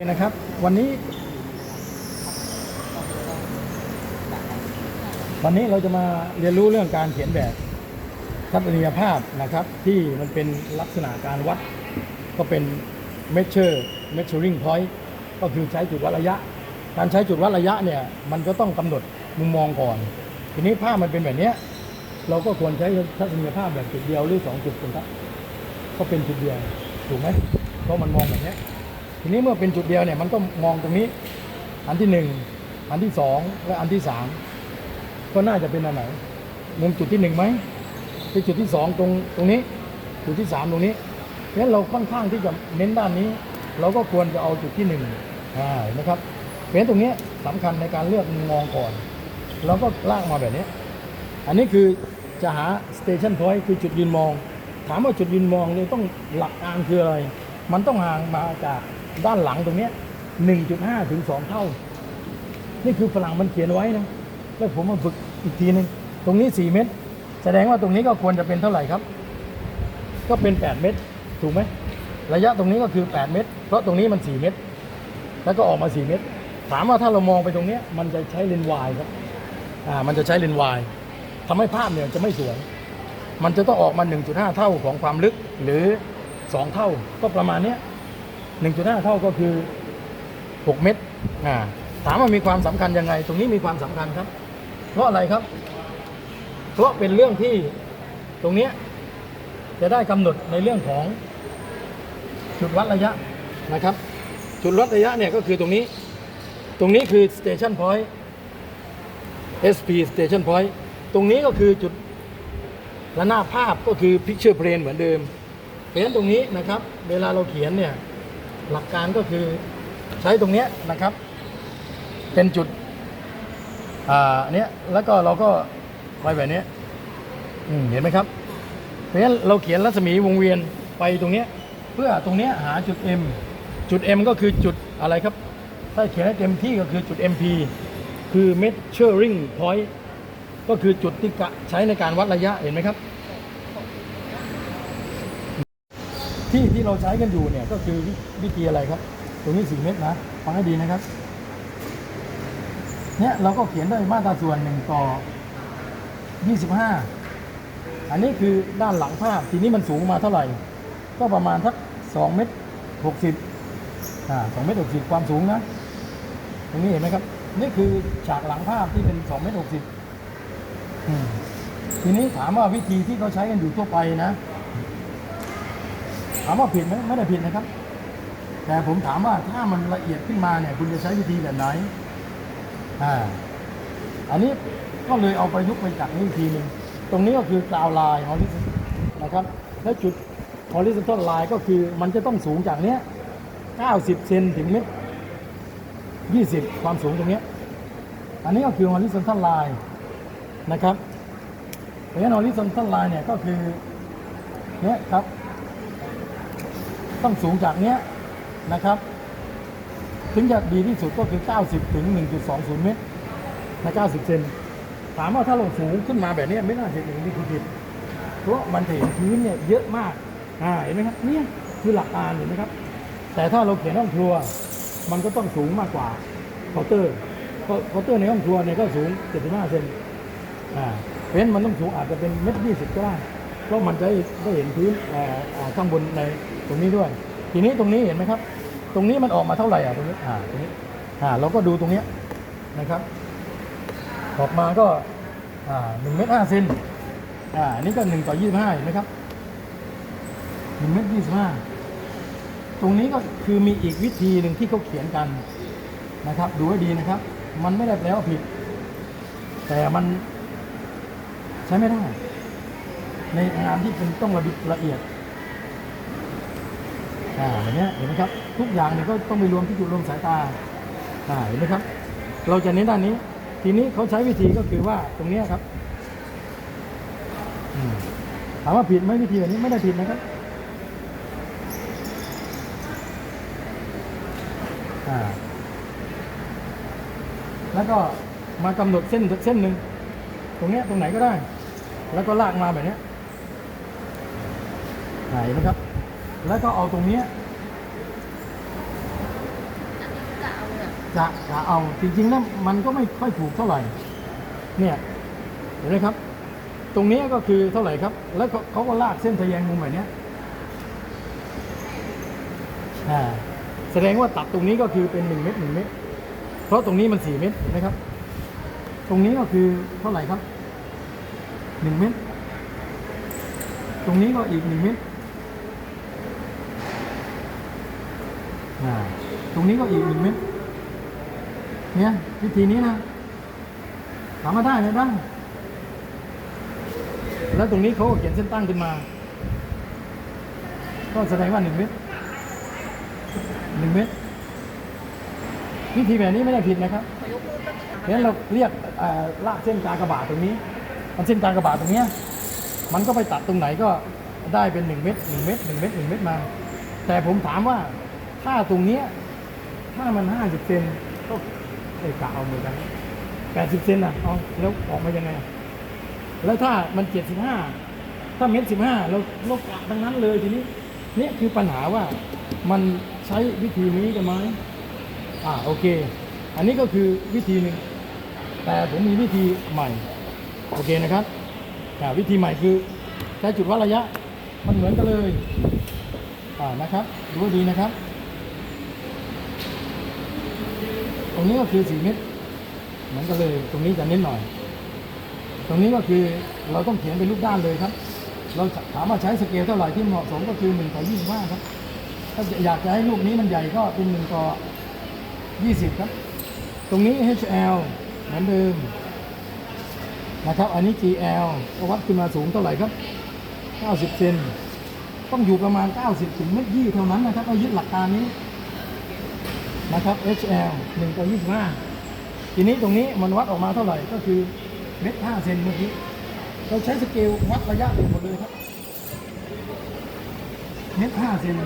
นะครับวันนี้ วันนี้เราจะมาเรียนรู้เรื่องการเขียนแบบทัศนียภาพนะครับ ที่มันเป็นลักษณะการวัด ก็เป็น measure measuring point ก็คือใช้จุดวัดระยะ การใช้จุดวัดระยะเนี่ยมันก็ต้องกำหนดมุมมองก่อน ทีนี้ภาพมันเป็นแบบนี้เราก็ควรใช้ทัศนียภาพแบบจุดเดียวหรือสองจุดเป็นครับก็เป็นจุดเดียวถูกไหมเพราะมันมองแบบนี้ ทีนี้เมื่อเป็นจุดเดียวเนี่ยมันก็มองตรงนี้ อันที่หนึ่งอันที่สองและอันที่สามก็น่าจะเป็นอันไหนมุมจุดที่หนึ่งไหมเป็นจุดที่สองตรงตรงนี้ จุดที่สามตรงนี้เพราะฉะนั้นเราค่อนข้างที่จะเน้นด้านนี้ เราก็ควรจะเอาจุดที่หนึ่งนะครับเพราะฉะนั้นตรงนี้ยสำคัญในการเลือกมุมมองก่อนเราก็ลากมาแบบนี้ อันนี้คือจะหา station point คือจุดยืนมอง ถามว่าจุดยืนมองเนี่ยต้องหลักการคืออะไร มันต้องห่างมาจาก ด้านหลังตรงเนี้ย1.5ถึง2เท่า นี่คือฝรั่งมันเขียนไว้นะ แล้วผมมาฝึกอีกทีหนึง ตรงนี้4เมตร แสดงว่าตรงนี้ก็ควรจะเป็นเท่าไหร่ครับ ก็เป็น8เมตร ถูกไหม ระยะตรงนี้ก็คือ8เมตร เพราะตรงนี้มัน4เมตร แล้วก็ออกมา4เมตร ถามว่าถ้าเรามองไปตรงเนี้ยมันจะใช้เลนส์วายครับ อ่า มันจะใช้เลนส์วายทำให้ภาพเนี่ยจะไม่สวย มันจะต้องออกมา 1.5 เท่าของความลึกหรือ 2 เท่าก็ประมาณนี้ 1.5 เท่าก็คือ 6 เมตรอ่าถามว่ามีความสำคัญยังไง ตรงนี้มีความสำคัญครับ เพราะอะไรครับ เพราะเป็นเรื่องที่ตรงเนี้ยจะได้กำหนดในเรื่องของจุดวัดระยะนะครับ จุดวัดระยะเนี่ยก็คือตรงนี้ ตรงนี้คือ station point SP station point ตรงนี้ก็คือจุดระหน้าภาพก็คือ picture plane เหมือนเดิมเพราะฉะนั้นตรงนี้นะครับ เวลาเราเขียนเนี่ย หลักการก็คือใช้ตรงเนี้ยนะครับ เป็นจุดอ่าเนี้ยแล้วก็เราก็ไว้แบบเนี้ยอืมเห็นไหมครับ เพราะฉะนั้นเราเขียนรัศมีวงเวียนไปตรงเนี้ยเพื่อตรงเนี้ยหาจุด M จุด M ก็คือจุดอะไรครับ ถ้าเขียนให้เต็มที่ก็คือจุด MP คือ measuring point ก็คือจุดที่กะใช้ในการวัดระยะเห็นไหมครับ ที่ที่เราใช้กันอยู่เนี่ยก็คือวิธีอะไรครับ ตรงนี้สี่เมตรนะฟังให้ดีนะครับ เนี่ยเราก็เขียนด้วยมาตราส่วนหนึ่งต่อ 25 อันนี้คือด้านหลังภาพ ทีนี้มันสูงมาเท่าไหร่ ก็ประมาณสัก2เมตร60อ่า2เมตร60 ความสูงนะ ตรงนี้เห็นไหมครับ นี่คือฉากหลังภาพที่เป็น2เมตร60ทีนี้ถามว่าวิธีที่เขาใช้กันอยู่ทั่วไปนะามว่าผิดไหมไม่ได้ผิดนะครับ แต่ผมถามว่าถ้ามันละเอียดขึ้นมาเนี่ย คุณจะใช้วิธีแบบไหนอ่าอันนี้ก็เลยเอาประยุกต์ไปจากนี้อีกทีหนึ่งตรงนี้ก็คือกราวไลน์ฮอริซอนนะครับ แล้วจุดฮอริซอนทัลไลน์ก็คือมันจะต้องสูงจากเนี้ย 90 เซนถึงเมตร 20 ความสูงตรงเนี้ยอันนี้ก็คือฮอริซอนทัลไลน์นะครับเพราะฉะนั้นฮอริซอนทัลไลน์เนี่ยก็คือเนี้ยครับ ต้องสูงจากเนี้ยนะครับ ถึงจะดีที่สุดก็คือ 90 ถึง 1.20 เมตรใน 90 เซนถามว่าถ้าเราสูงขึ้นมาแบบนี้ไม่น่าจะอย่างนี้คือผิดเพราะมันเห็นพื้นเนี่ยเยอะมากอ่าเห็นไหมครับเนี่ยคือหลักการเห็นไหมครับ แต่ถ้าเราเขียนห้องครัว มันก็ต้องสูงมากกว่าเคาน์เตอร์เคาน์เตอร์ในห้องครัวเนี่ยก็สูง 75 เซนอ่าเพราะฉะนั้นมันต้องสูงอาจจะเป็นเมตรยี่สิบก็ได้เพราะมันจะได้เห็นพื้นอ่าข้างบนใน ตรงนี้ด้วย ทีนี้ตรงนี้เห็นไหมครับ ตรงนี้มันออกมาเท่าไหร่อะตรงนี้อ่าตรงนี้อ่าเราก็ดูตรงเนี้ยนะครับ ออกมาก็อ่าหนึ่งเมตรห้าเซนอ่าอันนี้ก็หนึ่งต่อยี่สิบห้าเห็นไหมครับหนึ่งเมตรยี่สิบห้าตรงนี้ก็คือมีอีกวิธีหนึ่งที่เขาเขียนกันนะครับ ดูให้ดีนะครับ มันไม่ได้แปลว่าผิด แต่มันใช้ไม่ได้ ในงานที่เป็นต้องระดิบละเอียด อ่าอย่างเนี้ยเห็นไหมครับ ทุกอย่างเนี่ยก็ต้องไปรวมที่จุดรวมสายตาอ่าเห็นไหมครับ เราจะเน้นด้านนี้ ทีนี้เขาใช้วิธีก็คือว่าตรงเนี้ยครับถามว่าผิดไหมวิธีแบบนี้ไม่ได้ผิดนะครับอ่าแล้วก็มากำหนดเส้นเส้นหนึ่งตรงเนี้ยตรงไหนก็ได้ แล้วก็ลากมาแบบนี้เห็นไหมครับ แล้วก็เอาตรงเนี้ยจะจะเอาจริงๆแล้วมันก็ไม่ค่อยถูกเท่าไหร่ เนี่ยเห็นไหมครับ ตรงนี้ก็คือเท่าไหร่ครับ แล้วเขาก็ลากเส้นทะแยงมุมแบบนี้อ่าแสดงว่าตัดตรงนี้ก็คือเป็นหนึ่งเม็ดหนึ่งเม็ดเพราะตรงนี้มันสี่เม็ดเห็นไหมครับ ตรงนี้ก็คือเท่าไหร่ครับหนึ่งเม็ดตรงนี้ก็อีกหนึ่งเม็ด อ่าตรงนี้ก็อีกหนึ่งเม็ดเนี่ยวิธีนี้นะถามมาได้ไหมได้แล้วตรงนี้เขาเขียนเส้นตั้งขึ้นมา ก็แสดงว่าหนึ่งเมตรหนึ่งเมตรวิธีแบบนี้ไม่ได้ผิดนะครับเพราะฉะนั้นเราเรียกลากเส้นกากระบาทตรงนี้ มันเส้นกากระบาทตรงเนี้ยมันก็ไปตัดตรงไหนก็ได้เป็นหนึ่งเมตรหนึ่งเมตรหนึ่งเมตรหนึ่งเมตรมา แต่ผมถามว่า ถ้าตรงเนี้ยถ้ามันห้าสิบเซนก็เอกะเอาเหมือนกันแปดสิบเซนอะเอาแล้วออกมายังไง แล้วถ้ามันเจ็ดสิบห้าถ้าเม็ดสิบห้าเราเรากะดังนั้นเลยทีนี้เนี่ยคือปัญหาว่ามันใช้วิธีนี้กันไหมอ่าโอเค อันนี้ก็คือวิธีหนึ่งแต่ผมมีวิธีใหม่ โอเคนะครับอ่วิธีใหม่คือใช้จุดวัดระยะมันเหมือนกันเลย อ่านะครับ ดูดีนะครับ ต รงนี้ก็คือสี่เม็ดเหมือนกันเลย ตรงนี้จะเน้นหน่อย ตรงนี้ก็คือเราต้องเขียนเป็นรูปด้านเลยครับ เราถามว่าใช้สเกลเท่าไหร่ที่เหมาะสมก็คือ1ต่อ25ครับ ถ้าอยากจะให้ลูกนี้มันใหญ่ก็เป็น1ต่อ20ครับ ตรงนี้ HL เหมือนเดิมนะครับอันนี้ GL ก็วัดขึ้นมาสูงเท่าไหร่ครับ 90 เซน ต้องอยู่ประมาณ 90 ถึงเมตรยี่เท่านั้นนะครับเอายึดหลักการนี้ นะครับ HL 1ต่อ25 ทีนี้ตรงนี้มันวัดออกมาเท่าไหร่ก็คือเมตรห้าเซนเมื่อกี้เราใช้สเกลวัดระยะหมดเลยครับเมตรห้าเซน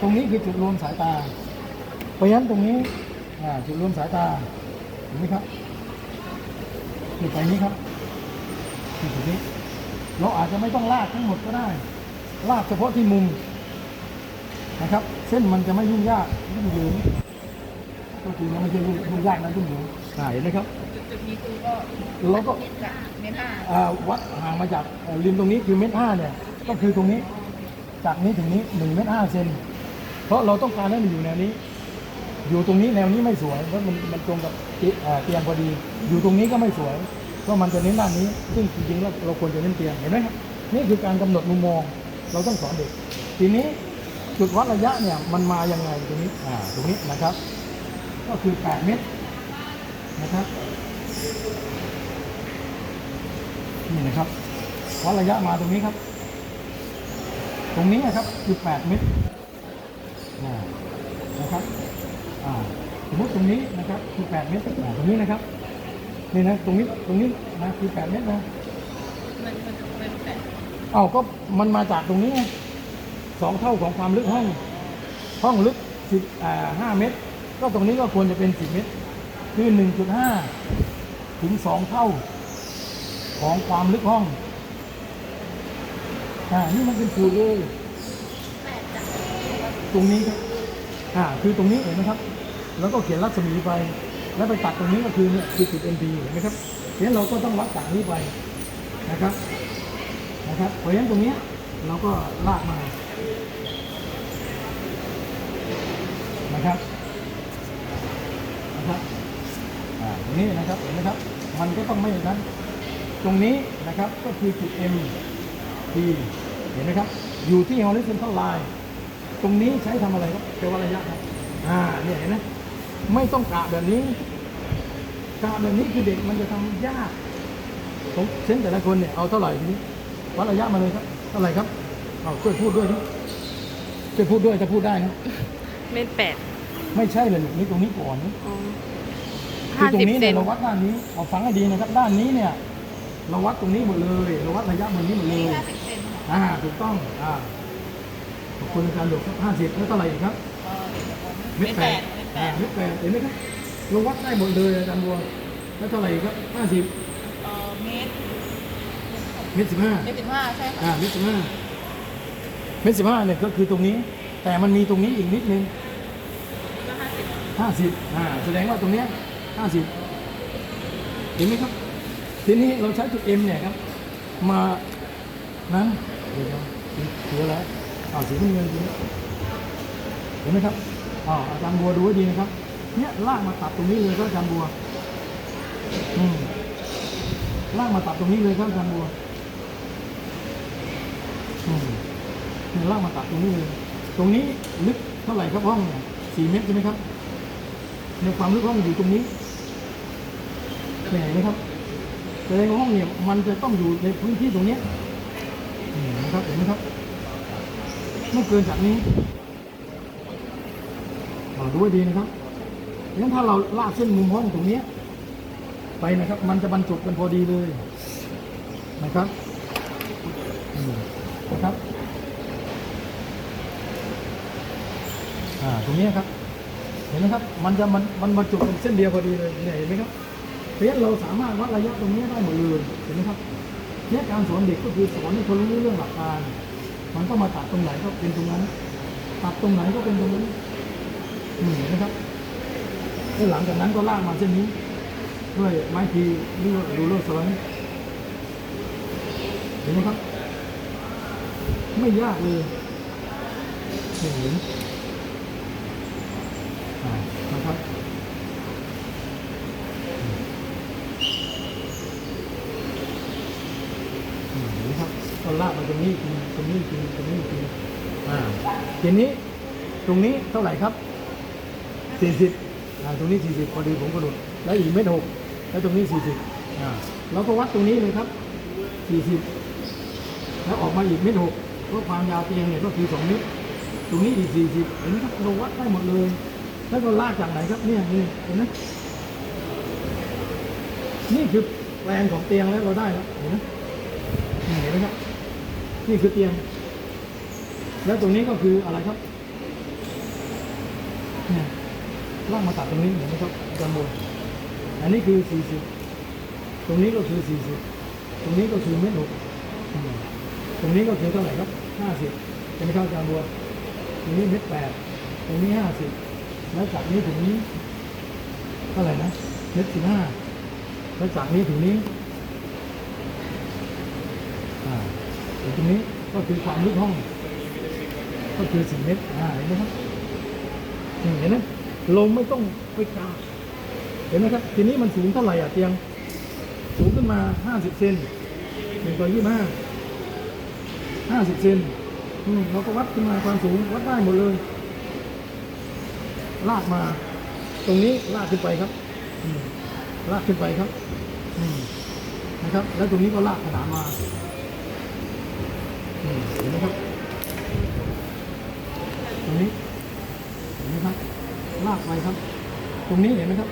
ตรงนี้คือจุดรวมสายตา เพราะฉะนั้นตรงนี้จุดรวมสายตาเห็นไหมครับจุดไปนี้ครับจุดนี้เราอาจจะไม่ต้องลากทั้งหมดก็ได้ ลากเฉพาะที่มุมนะครับ เส้นมันจะไม่ยุ่งยากยุ่งยืน ก็คือมันไม่ใช่ยุ่งยากนะยุ่งยืนอ่าเห็นไหมครับจุดจุดนี้คือก็แล้วก็จากเมตรห้าอ่าวัดห่างมาจากเอ่อริมตรงนี้คือเมตรห้าเนี่ย ก็คือตรงนี้ จากนี้ถึงนี้หนึ่งเมตรห้าเซนเพราะเราต้องการให้มันอยู่แนวนี้ อยู่ตรงนี้แนวนี้ไม่สวยเพราะมันมันตรงกับเตีอ่าเตียงพอดี อยู่ตรงนี้ก็ไม่สวยเพราะมันจะเน้นด้านนี้ ซึ่งจริงๆแล้วเราควรจะเน้นเตียงเห็นไหมครับนี่คือการกำหนดมุมมอง เราต้องสอนเด็ก ทีนี้จุดวัดระยะเนี่ยมันมายังไงตรงนี้อ่าตรงนี้นะครับ ก็คือ 8 เมตรนะครับนี่นะครับวัดระยะมาตรงนี้ครับ ตรงนี้นะครับคือ 8 เมตรอ่านะครับอ่าสมมติตรงนี้นะครับคือ 8 เมตรอ่าตรงนี้นะครับนี่นะตรงนี้ตรงนี้นะคือ 8 เมตรนะมันมันมันแปดเอ้าก็มันมาจากตรงนี้ไงสองเท่าของความลึกห้อง ห้องลึกสิบอ่าห้าเมตร ก็ตรงนี้ก็ควรจะเป็นสิบเมตร คือหนึ่งจุดห้าถึงสองเท่าของความลึกห้อง อ่า นี่มันเป็นสูตรเลยตรงนี้ครับ อ่า คือตรงนี้เห็นไหมครับ แล้วก็เขียนรัศมีไป แล้วไปตัดตรงนี้ก็คือเนี่ยคือจุด NP เห็นไหมครับเพราะฉะนั้นเราก็ต้องวัดจากนี้ไปนะครับ นะครับ เพราะฉะนั้นตรงนี้เราก็ลากมา นะครับ อ่า ตรง นี้นะครับเห็นไหมครับ มันก็ต้องไม่อย่างนั้นตรงนี้นะครับก็คือจุด M P เห็นไหมครับ อยู่ที่ horizontal line ตรงนี้ใช้ทำอะไรครับแปลว่าระยะครับอ่าเนี่ยเห็นไหมไม่ต้องกะแบบนี้กะแบบนี้คือเด็กมันจะทำยากผมเช่นแต่ละคนเนี่ยเอาเท่าไหร่ทีนี้วัดระยะมาเลยครับเท่าไหร่ครับเอาช่วยพูดด้วยนะช่วยพูดด้วยถ้าพูดได้นะเมตรแปดไม่ใช่เลยลูกนี่ตรงนี้ก่อนนะอ๋อ คืห้าอตรสิบงนี้เซเนี่ยนเราวัดด้านนี้เอาฟังให้ดีนะครับ ด้านนี้เนี่ย เราวัดตรงนี้หมดเลย เราวัดระยะบนนี้หมดเลยอ่า ถูกต้อง อ่า ขอบคุณอาจารย์หลวงครับห้าสิบแล้วเท่าไหร่อีกครับ เมตรแปดอ่าเมตรแปดเห็นไหมครับเราวัดได้หมดเลยอาจารย์บัวแล้วเท่าไหร่อีกครับห้าสิบเอ่อเมตรเมตรสิบห้า เมตรสิบห้าใช่ค่ะอ่าเมตรสิบห้าเมตรสิบห้าเนี่ยก็คือตรงนี้ แต่มันมีตรงนี้อีกนิดนึงก็ห้าสิบห้าสิบอ่าแสดงว่าตรงเนี้ย ห้าสิบเห็นไหมครับ ทีนี้เราใช้จุด M เนี่ยครับ มานะเดี๋ยวนะสีอะไรอ่าสีน้ำเงินเห็นไหมครับอ่าอาจารย์บัวดูให้ดีนะครับ เนี่ยลากมาตัดตรงนี้เลยครับอาจารย์บัวอืมลากมาตัดตรงนี้เลยครับอาจารย์บัวอืมเนี่ยลากมาตัดตรงนี้เลย ตรงนี้ลึกเท่าไหร่ครับห้องเนี่ยสี่เมตรใช่ไหมครับในความลึกห้องอยู่ตรงนี้ เนี่ยเห็นไหมครับแสดงว่าห้องเนี่ยมันจะต้องอยู่ในพื้นที่ตรงนี้นี่นะครับเห็นไหมครับไม่เกินจากนี้อ่าดูให้ดีนะครับงั้นถ้าเราลากเส้นมุมห้องตรงนี้ ไปนะครับ มันจะบรรจบกันพอดีเลยนะครับนะครับอ่าตรงนี้ครับ เห็นไหมครับ มันจะมันมันบรรจุเป็นเส้นเดียวพอดีเลยเนี่ยเห็นไหมครับ เพราะเราสามารถวัดระยะตรงนี้ได้หมดเลยเห็นไหมครับเนี่ยการสอนเด็กก็คือสอนให้เขารู้เรื่องหลักการ มันก็มาตัดตรงไหนก็เป็นตรงนั้น ตัดตรงไหนก็เป็นตรงนั้นอืมเห็นไหมครับแล้วหลังจากนั้นก็ลากมาเส้นนี้ ด้วยไม้ทีหรือว่ารูเลอร์สไลด์เห็นไหมครับ ไม่ยากเลยเห็นอ่านะครับอืมนี่ครับก็ลากมาตรงนี้ทีตรงนี้ทีตรงนี้ทีอ่าทีนี้ตรงนี้เท่าไหร่ครับสี่สิบอ่าตรงนี้สี่สิบพอดีผมกระโดดแล้วอีกเมตรหกแล้วตรงนี้สี่สิบอ่าเราก็วัดตรงนี้เลยครับสี่สิบแล้วออกมาอีกเมตรหกเพราะความยาวเตียงเนี่ยก็คือสองเมตรตรงนี้อีกสี่สิบเห็นไหมครับเราวัดได้หมดเลย แล้วก็ลากจากไหนครับเนี่ยนี่เห็นไหมนี่คือแปลนของเตียงแล้วเราได้แล้วเห็นไหมเห็นไหมครับ นี่คือเตียง แล้วตรงนี้ก็คืออะไรครับเนี่ยลากมาตัดตรงนี้เห็นไหมครับจารย์โบอันนี้คือสี่สิบตรงนี้ก็คือสี่สิบตรงนี้ก็คือเมตรหกตรงนี้ก็คือเท่าไหร่ครับห้าสิบเป็นไหมครับอาจารย์บัวตรงนี้เมตรแปดตรงนี้ห้าสิบแล้วจากนี้ถึงนี้เท่าไหร่นะเมตรสิบห้าแล้วจากนี้ถึงนี้อ่า ถึงตรงนี้ก็คือความลึกห้อง ก็คือสี่เมตรอ่าเห็นไหมครับเห็นไหมลมไม่ต้องไปกาเห็นไหมครับ ทีนี้มันสูงเท่าไหร่อะเตียง สูงขึ้นมาห้าสิบเซนหนึ่งต่อยี่สิบห้าห้าสิบเซนอืมเราก็วัดขึ้นมาความสูงวัดได้หมดเลย ลากมา ตรงนี้ลากขึ้นไปครับลากขึ้นไปครับนะครับ แล้วตรงนี้ก็ลากขนานมา เห็นไหมครับตรงนี้เห็นไหมครับลากไปครับ ตรงนี้เห็นไหมครับ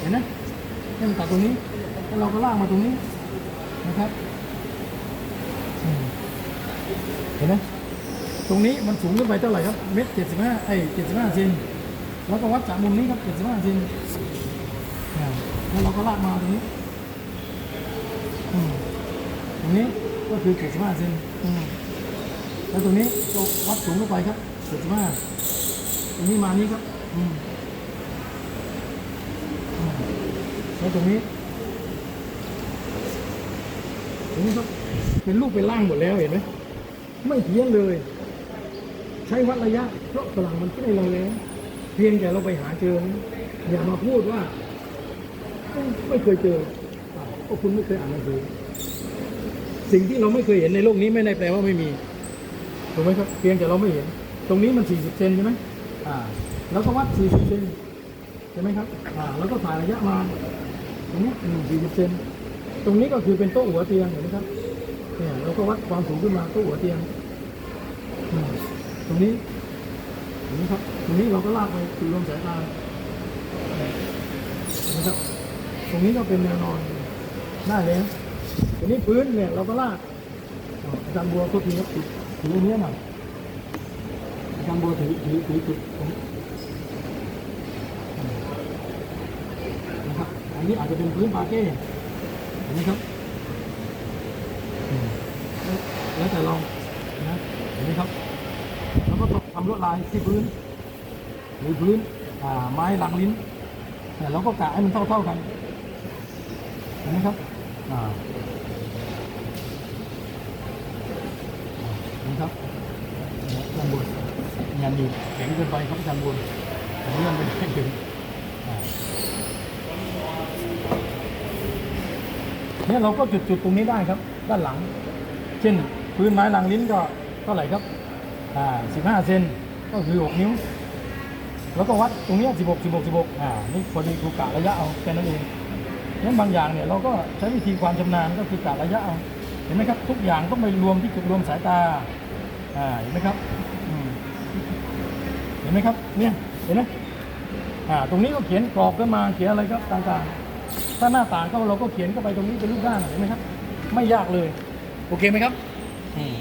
เห็นไหมให้มันตัดตรงนี้แล้วเราก็ลากมาตรงนี้นะครับเห็นไหมตรงนี้มันสูงขึ้นไปเท่าไหร่ครับเมตรเจ็ดสิบห้าไอ้เจ็ดสิบห้าเซนแล้วก็วัดจากมุมนี้ครับเจ็ดสิบห้าเซนแล้วเราก็ลากมาตรงนี้ตรงนี้ ก็คือเจ็ดสิบห้าเซนอืมแล้วตรงนี้ก็วัดสูงขึ้นไปครับเจ็ดสิบห้าตรงนี้มานี้ครับอืมอืมแล้วตรงนี้ตรงนี้ครับเป็นรูปเป็นร่างหมดแล้วเห็นไหมไม่เพี้ยนเลย ใช้วัดระยะ เพราะฝรั่งมันคิดให้เราแล้ว เพียงแต่เราไปหาเจอนะอย่ามาพูดว่า ไม่ไม่เคยเจออ้าวก็คุณไม่เคยอ่านหนังสือ สิ่งที่เราไม่เคยเห็นในโลกนี้ไม่ได้แปลว่าไม่มีถูกไหมครับเพียงแต่เราไม่เห็น ตรงนี้มัน 40เซนใช่ไหมอ่าแล้วก็วัด 40เซนใช่ไหมครับอ่าแล้วก็ถ่ายระยะมาตรงนี้หนึ่ง40เซนตรงนี้ก็คือเป็นโต๊ะหัวเตียงเห็นไหมครับเนี่ยเราก็วัดความสูงขึ้นมาตู้หัวเตียงอืมตรงนี้ตรงนี้ครับตรงนี้เราก็ลากไปสู่ลมสายตานะครับ ตรงนี้ก็เป็นแนวนอนได้แล้ว ตรงนี้พื้นเนี่ยเราก็ลากอาจารย์บัวก็ทีครับถือถือตรงนี้หน่อยอาจารย์บัวถือถือถือจุดตรงนี้อืมนะครับอันนี้อาจจะเป็นพื้นปาเก้เห็นไหมครับแล้วแต่เรานะเห็นไหมครับ แล้วก็ทำลวดลายที่พื้น หรือพื้นอ่าไม้หลังลิ้นเนี่เราก็กะให้มันเท่าๆกันเห็นไหมครับอ่าเห็นไหมครับเนี่ยด้านบน งานอยู่แข็งเกินไปครับด้านบนอันนี้มันเป็นแข็งถึงเนี่ยเราก็จุดจุดตรงนี้ได้ครับ ด้านหลัง เช่นพื้นไม้หลังลิ้นก็เท่าไหร่ครับอ่า15เซนก็คือ6นิ้ว แล้วก็วัดตรงนี้ย16 16 16อ่านี่พอดีครูกะระยะเอาแค่นั้นเองนั้นบางอย่างเนี่ยเราก็ใช้วิธีความชำนาญก็คือกะระยะเอาเห็นไหมครับ ทุกอย่างต้องไปรวมที่จุดรวมสายตาอ่าเห็นไหมครับ ห็นไหมครับเนี่ยเห็นไหมอ่าตรงนี้ก็เขียนกรอบขึ้นมาเขียนอะไรก็ต่างๆ ถ้าหน้าต่างก็เราก็เขียนเข้าไปตรงนี้เป็นรูปร่างเห็นไหมครับ ไม่ยากเลย โอเคไหมครับอืม